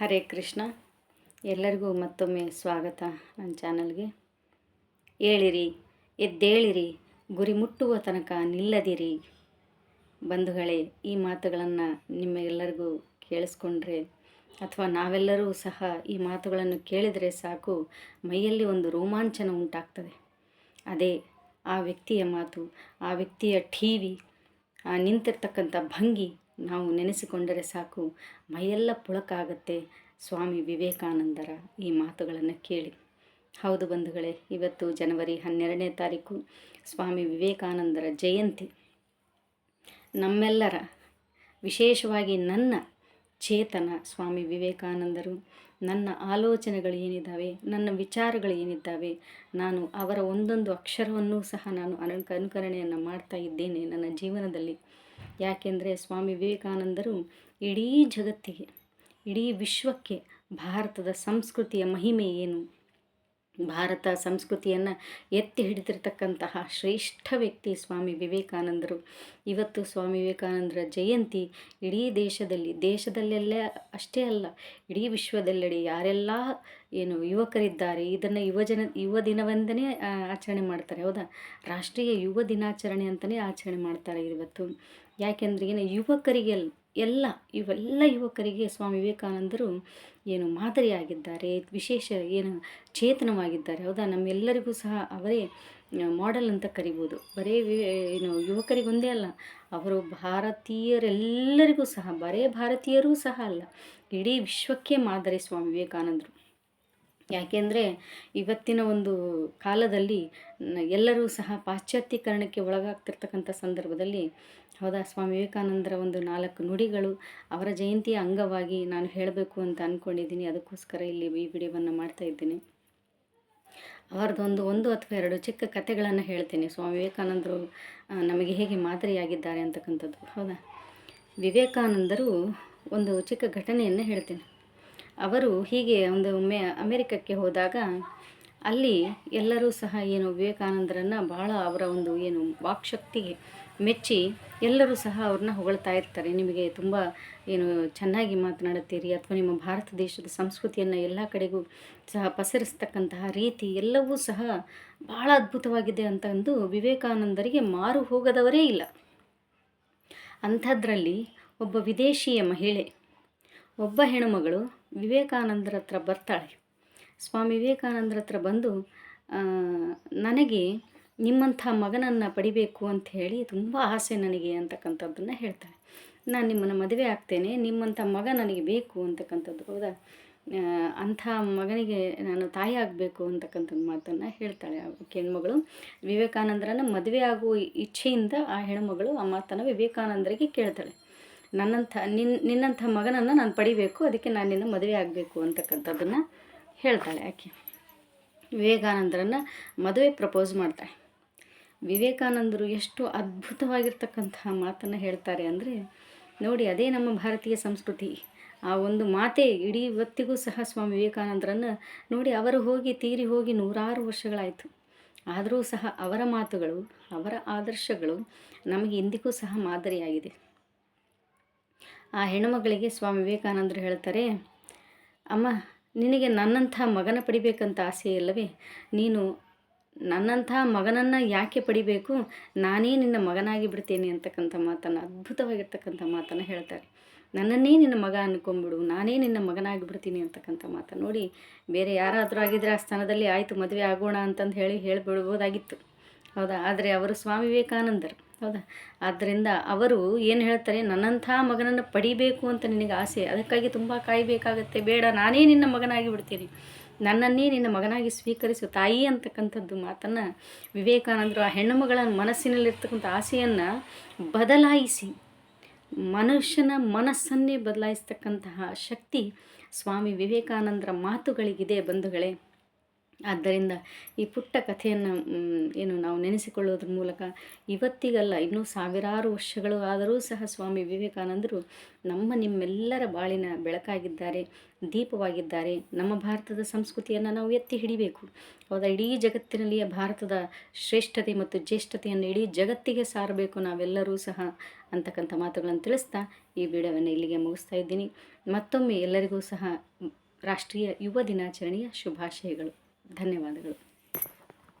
ಹರೇ ಕೃಷ್ಣ. ಎಲ್ಲರಿಗೂ ಮತ್ತೊಮ್ಮೆ ಸ್ವಾಗತ ನನ್ನ ಚಾನಲ್ಗೆ. ಏಳಿರಿ, ಎದ್ದೇಳಿರಿ, ಗುರಿ ಮುಟ್ಟುವ ತನಕ ನಿಲ್ಲದಿರಿ. ಬಂಧುಗಳೇ, ಈ ಮಾತುಗಳನ್ನು ನಿಮ್ಮೆಲ್ಲರಿಗೂ ಕೇಳಿಸ್ಕೊಂಡ್ರೆ, ಅಥವಾ ನಾವೆಲ್ಲರೂ ಸಹ ಈ ಮಾತುಗಳನ್ನು ಕೇಳಿದರೆ ಸಾಕು, ಮೈಯಲ್ಲಿ ಒಂದು ರೋಮಾಂಚನ ಉಂಟಾಗ್ತದೆ. ಅದೇ, ಆ ವ್ಯಕ್ತಿಯ ಮಾತು, ಆ ವ್ಯಕ್ತಿಯ ಟಿ ಆ ನಿಂತಿರ್ತಕ್ಕಂಥ ಭಂಗಿ ನಾವು ನೆನೆಸಿಕೊಂಡರೆ ಸಾಕು. ಮೈಯೆಲ್ಲ ಪುಳಕಾಗತ್ತೆ. ಸ್ವಾಮಿ ವಿವೇಕಾನಂದರ ಈ ಮಾತುಗಳನ್ನು ಕೇಳಿ. ಹೌದು ಬಂಧುಗಳೇ, ಇವತ್ತು ಜನವರಿ ಹನ್ನೆರಡನೇ ತಾರೀಕು ಸ್ವಾಮಿ ವಿವೇಕಾನಂದರ ಜಯಂತಿ. ನಮ್ಮೆಲ್ಲರ, ವಿಶೇಷವಾಗಿ ನನ್ನ ಚೇತನ ಸ್ವಾಮಿ ವಿವೇಕಾನಂದರು, ನನ್ನ ಆಲೋಚನೆಗಳು ಏನಿದ್ದಾವೆ, ನನ್ನ ವಿಚಾರಗಳು ಏನಿದ್ದಾವೆ, ನಾನು ಅವರ ಒಂದೊಂದು ಅಕ್ಷರವನ್ನೂ ಸಹ ನಾನು ಅನುಕ, ಅನುಕರಣೆಯನ್ನು ಮಾಡ್ತಾ ಇದ್ದೇನೆ ನನ್ನ ಜೀವನದಲ್ಲಿ. ಯಾಕೆಂದರೆ ಸ್ವಾಮಿ ವಿವೇಕಾನಂದರು ಇಡೀ ಜಗತ್ತಿಗೆ, ಇಡೀ ವಿಶ್ವಕ್ಕೆ ಭಾರತದ ಸಂಸ್ಕೃತಿಯ ಮಹಿಮೆ ಏನು? ಭಾರತ ಸಂಸ್ಕೃತಿಯನ್ನು ಎತ್ತಿ ಹಿಡಿದಿರ್ತಕ್ಕಂತಹ ಶ್ರೇಷ್ಠ ವ್ಯಕ್ತಿ ಸ್ವಾಮಿ ವಿವೇಕಾನಂದರು. ಇವತ್ತು ಸ್ವಾಮಿ ವಿವೇಕಾನಂದರ ಜಯಂತಿ ಇಡೀ ದೇಶದಲ್ಲಿ, ದೇಶದಲ್ಲೆಲ್ಲ ಅಷ್ಟೇ ಅಲ್ಲ, ಇಡೀ ವಿಶ್ವದೆಲ್ಲೆಡೆ ಯಾರೆಲ್ಲ ಏನು ಯುವಕರಿದ್ದಾರೆ, ಇದನ್ನು ಯುವಜನ ಯುವ ದಿನವೆಂದನೇ ಆಚರಣೆ ಮಾಡ್ತಾರೆ. ಹೌದಾ? ರಾಷ್ಟ್ರೀಯ ಯುವ ದಿನಾಚರಣೆ ಅಂತಲೇ ಆಚರಣೆ ಮಾಡ್ತಾರೆ ಇವತ್ತು. ಯಾಕೆಂದರೆ ಏನು ಯುವಕರಿಗೆ ಎಲ್ಲ, ಇವೆಲ್ಲ ಯುವಕರಿಗೆ ಸ್ವಾಮಿ ವಿವೇಕಾನಂದರು ಏನು ಮಾದರಿಯಾಗಿದ್ದಾರೆ, ವಿಶೇಷ ಏನು ಚೇತನವಾಗಿದ್ದಾರೆ. ಹೌದಾ? ನಮ್ಮೆಲ್ಲರಿಗೂ ಸಹ ಅವರೇ ಮಾಡೆಲ್ ಅಂತ ಕರಿಬೋದು. ಬರೀ ಏನು ಯುವಕರಿಗೊಂದೇ ಅಲ್ಲ, ಅವರು ಭಾರತೀಯರೆಲ್ಲರಿಗೂ ಸಹ, ಬರೇ ಭಾರತೀಯರೂ ಸಹ ಅಲ್ಲ, ಇಡೀ ವಿಶ್ವಕ್ಕೆ ಮಾದರಿ ಸ್ವಾಮಿ ವಿವೇಕಾನಂದರು. ಯಾಕೆಂದರೆ ಇವತ್ತಿನ ಒಂದು ಕಾಲದಲ್ಲಿ ಎಲ್ಲರೂ ಸಹ ಪಾಶ್ಚಾತ್ಯೀಕರಣಕ್ಕೆ ಒಳಗಾಗ್ತಿರ್ತಕ್ಕಂಥ ಸಂದರ್ಭದಲ್ಲಿ ಹೌದಾ, ಸ್ವಾಮಿ ವಿವೇಕಾನಂದರ ಒಂದು ನಾಲ್ಕು ನುಡಿಗಳು ಅವರ ಜಯಂತಿಯ ಅಂಗವಾಗಿ ನಾನು ಹೇಳಬೇಕು ಅಂತ ಅಂದ್ಕೊಂಡಿದ್ದೀನಿ ಅದಕ್ಕೋಸ್ಕರ ಇಲ್ಲಿ ಈ ವಿಡಿಯೋವನ್ನು ಮಾಡ್ತಾ ಇದ್ದೀನಿ. ಅವರದೊಂದು ಒಂದು ಅಥವಾ ಎರಡು ಚಿಕ್ಕ ಕಥೆಗಳನ್ನು ಹೇಳ್ತೇನೆ. ಸ್ವಾಮಿ ವಿವೇಕಾನಂದರು ನಮಗೆ ಹೇಗೆ ಮಾದರಿಯಾಗಿದ್ದಾರೆ ಅಂತಕ್ಕಂಥದ್ದು. ಹೌದಾ? ವಿವೇಕಾನಂದರು ಒಂದು ಚಿಕ್ಕ ಘಟನೆಯನ್ನು ಹೇಳ್ತೇನೆ. ಅವರು ಹೀಗೆ ಒಂದು ಒಮ್ಮೆ ಅಮೆರಿಕಕ್ಕೆ ಹೋದಾಗ ಅಲ್ಲಿ ಎಲ್ಲರೂ ಸಹ ಏನು ವಿವೇಕಾನಂದರನ್ನು ಬಹಳ ಅವರ ಒಂದು ಏನು ವಾಕ್ಶಕ್ತಿಗೆ ಮೆಚ್ಚಿ ಎಲ್ಲರೂ ಸಹ ಅವ್ರನ್ನ ಹೊಗಳ್ತಾ ಇರ್ತಾರೆ. ನಿಮಗೆ ತುಂಬ ಏನು ಚೆನ್ನಾಗಿ ಮಾತನಾಡುತ್ತೀರಿ. ಅಥವಾ ನಿಮ್ಮ ಭಾರತ ದೇಶದ ಸಂಸ್ಕೃತಿಯನ್ನು ಎಲ್ಲ ಕಡೆಗೂ ಸಹ ಪಸರಿಸ್ತಕ್ಕಂತಹ ರೀತಿ ಎಲ್ಲವೂ ಸಹ ಭಾಳ ಅದ್ಭುತವಾಗಿದೆ ಅಂತಂದು ವಿವೇಕಾನಂದರಿಗೆ ಮಾರು ಹೋಗದವರೇ ಇಲ್ಲ. ಅಂಥದ್ರಲ್ಲಿ ಒಬ್ಬ ವಿದೇಶಿಯ ಮಹಿಳೆ, ಒಬ್ಬ ಹೆಣ್ಣುಮಗಳು ವಿವೇಕಾನಂದರ ಹತ್ರ ಬರ್ತಾಳೆ. ಸ್ವಾಮಿ ವಿವೇಕಾನಂದರ ಹತ್ರ ಬಂದು ನನಗೆ ನಿಮ್ಮಂಥ ಮಗನನ್ನು ಪಡಿಬೇಕು ಅಂತ ಹೇಳಿ ತುಂಬ ಆಸೆ ನನಗೆ ಅಂತಕ್ಕಂಥದ್ದನ್ನು ಹೇಳ್ತಾಳೆ. ನಾನು ನಿಮ್ಮನ್ನು ಮದುವೆ ಆಗ್ತೇನೆ, ನಿಮ್ಮಂಥ ಮಗ ನನಗೆ ಬೇಕು ಅಂತಕ್ಕಂಥದ್ದು, ಹೌದಾ? ಅಂಥ ಮಗನಿಗೆ ನಾನು ತಾಯಿ ಆಗಬೇಕು ಅಂತಕ್ಕಂಥದ್ದು ಮಾತನ್ನು ಹೇಳ್ತಾಳೆ ಹೆಣ್ಮಗಳು. ವಿವೇಕಾನಂದರನ್ನು ಮದುವೆ ಆಗುವ ಇಚ್ಛೆಯಿಂದ ಆ ಹೆಣ್ಮಗಳು ಆ ಮಾತನ್ನು ವಿವೇಕಾನಂದರಿಗೆ ಕೇಳ್ತಾಳೆ. ನನ್ನಂಥ ನಿನ್ನ ನಿನ್ನಂಥ ಮಗನನ್ನು ನಾನು ಪಡಿಬೇಕು, ಅದಕ್ಕೆ ನಾನು ನಿನ್ನ ಮದುವೆ ಆಗಬೇಕು ಅಂತಕ್ಕಂಥದ್ದನ್ನು ಹೇಳ್ತಾಳೆ ಆಕೆ. ವಿವೇಕಾನಂದರನ್ನು ಮದುವೆ ಪ್ರಪೋಸ್ ಮಾಡ್ತಾಳೆ. ವಿವೇಕಾನಂದರು ಎಷ್ಟು ಅದ್ಭುತವಾಗಿರ್ತಕ್ಕಂತಹ ಮಾತನ್ನು ಹೇಳ್ತಾರೆ ಅಂದರೆ, ನೋಡಿ, ಅದೇ ನಮ್ಮ ಭಾರತೀಯ ಸಂಸ್ಕೃತಿ. ಆ ಒಂದು ಮಾತೆ ಇಡೀ ಇವತ್ತಿಗೂ ಸಹ ಸ್ವಾಮಿ ವಿವೇಕಾನಂದರನ್ನು ನೋಡಿ, ಅವರು ಹೋಗಿ ತೀರಿ ಹೋಗಿ ನೂರಾರು ವರ್ಷಗಳಾಯಿತು. ಆದರೂ ಸಹ ಅವರ ಮಾತುಗಳು, ಅವರ ಆದರ್ಶಗಳು ನಮಗೆ ಇಂದಿಗೂ ಸಹ ಮಾದರಿಯಾಗಿದೆ. ಆ ಹೆಣ್ಣುಮಗಳಿಗೆ ಸ್ವಾಮಿ ವಿವೇಕಾನಂದರು ಹೇಳ್ತಾರೆ, ಅಮ್ಮ, ನಿನಗೆ ನನ್ನಂಥ ಮಗನ ಪಡಿಬೇಕಂತ ಆಸೆ ಇಲ್ಲವೇ? ನೀನು ನನ್ನಂಥ ಮಗನನ್ನು ಯಾಕೆ ಪಡಿಬೇಕು? ನಾನೇ ನಿನ್ನ ಮಗನಾಗಿ ಬಿಡ್ತೇನೆ ಅಂತಕ್ಕಂಥ ಮಾತನ್ನು, ಅದ್ಭುತವಾಗಿರ್ತಕ್ಕಂಥ ಮಾತನ್ನು ಹೇಳ್ತಾರೆ. ನನ್ನನ್ನೇ ನಿನ್ನ ಮಗ ಅನ್ಕೊಂಬಿಡು, ನಾನೇ ನಿನ್ನ ಮಗನಾಗಿ ಬಿಡ್ತೀನಿ ಅಂತಕ್ಕಂಥ ಮಾತನ್ನು ನೋಡಿ, ಬೇರೆ ಯಾರಾದರೂ ಆಗಿದ್ರೆ ಆ ಸ್ಥಾನದಲ್ಲಿ ಆಯಿತು, ಮದುವೆ ಆಗೋಣ ಅಂತಂದು ಹೇಳಿ ಹೇಳಿಬಿಡ್ಬೋದಾಗಿತ್ತು. ಹೌದಾ? ಆದರೆ ಅವರು ಸ್ವಾಮಿ ವಿವೇಕಾನಂದರು. ಹೌದಾ? ಆದ್ದರಿಂದ ಅವರು ಏನು ಹೇಳ್ತಾರೆ ನನ್ನಂಥ ಮಗನನ್ನು ಪಡಿಬೇಕು ಅಂತ ನಿನಗೆ ಆಸೆ, ಅದಕ್ಕಾಗಿ ತುಂಬ ಕಾಯಬೇಕಾಗತ್ತೆ, ಬೇಡ, ನಾನೇ ನಿನ್ನ ಮಗನಾಗಿ ಬಿಡ್ತೀನಿ. ನನ್ನನ್ನೇ ನಿನ್ನ ಮಗನಾಗಿ ಸ್ವೀಕರಿಸು, ತಾಯಿ ಅಂತಕ್ಕಂಥದ್ದು ಮಾತನ್ನು ವಿವೇಕಾನಂದರು ಆ ಹೆಣ್ಣು ಮಗಳ ಮನಸ್ಸಿನಲ್ಲಿರ್ತಕ್ಕಂಥ ಆಸೆಯನ್ನು ಬದಲಾಯಿಸಿ, ಮನುಷ್ಯನ ಮನಸ್ಸನ್ನೇ ಬದಲಾಯಿಸ್ತಕ್ಕಂತಹ ಶಕ್ತಿ ಸ್ವಾಮಿ ವಿವೇಕಾನಂದರ ಮಾತುಗಳಿಗಿದೆ ಬಂಧುಗಳೇ. ಆದ್ದರಿಂದ ಈ ಪುಟ್ಟ ಕಥೆಯನ್ನು ಏನು ನಾವು ನೆನೆಸಿಕೊಳ್ಳೋದ್ರ ಮೂಲಕ ಇವತ್ತಿಗಲ್ಲ, ಇನ್ನೂ ಸಾವಿರಾರು ವರ್ಷಗಳು ಆದರೂ ಸಹ ಸ್ವಾಮಿ ವಿವೇಕಾನಂದರು ನಮ್ಮ ನಿಮ್ಮೆಲ್ಲರ ಬಾಳಿನ ಬೆಳಕಾಗಿದ್ದಾರೆ, ದೀಪವಾಗಿದ್ದಾರೆ. ನಮ್ಮ ಭಾರತದ ಸಂಸ್ಕೃತಿಯನ್ನು ನಾವು ಎತ್ತಿ ಹಿಡಿಬೇಕು. ಹೌದಾ? ಇಡೀ ಜಗತ್ತಿನಲ್ಲಿಯ ಭಾರತದ ಶ್ರೇಷ್ಠತೆ ಮತ್ತು ಜ್ಯೇಷ್ಠತೆಯನ್ನು ಇಡೀ ಜಗತ್ತಿಗೆ ಸಾರಬೇಕು ನಾವೆಲ್ಲರೂ ಸಹ ಅಂತಕ್ಕಂಥ ಮಾತುಗಳನ್ನು ತಿಳಿಸ್ತಾ ಈ ವಿಡಿಯೋವನ್ನು ಇಲ್ಲಿಗೆ ಮುಗಿಸ್ತಾ ಇದ್ದೀನಿ. ಮತ್ತೊಮ್ಮೆ ಎಲ್ಲರಿಗೂ ಸಹ ರಾಷ್ಟ್ರೀಯ ಯುವ ದಿನಾಚರಣೆಯ ಶುಭಾಶಯಗಳು. ಧನ್ಯವಾದಗಳು